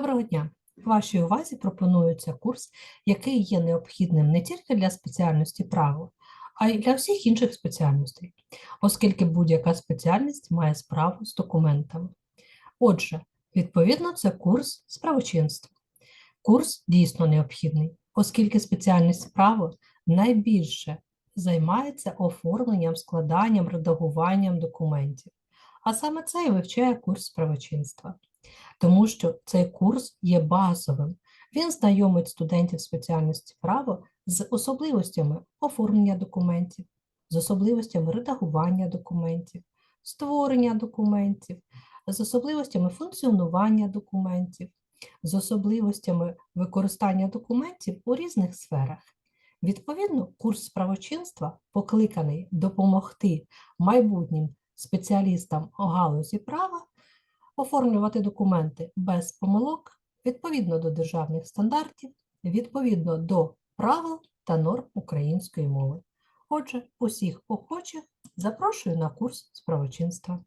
Доброго дня! Вашій увазі пропонується курс, який є необхідним не тільки для спеціальності право, а й для всіх інших спеціальностей, оскільки будь-яка спеціальність має справу з документами. Отже, відповідно, це курс з правочинства. Курс дійсно необхідний, оскільки спеціальність право найбільше займається оформленням, складанням, редагуванням документів. А саме це і вивчає курс правочинства тому що цей курс є базовим. Він знайомить студентів спеціальності право з особливостями оформлення документів, з особливостями редагування документів, створення документів, з особливостями функціонування документів, з особливостями використання документів у різних сферах. Відповідно, курс з правочинства покликаний допомогти майбутнім спеціалістам у галузі права оформлювати документи без помилок відповідно до державних стандартів, відповідно до правил та норм української мови. Отже, усіх охочих запрошую на курс з правочинства.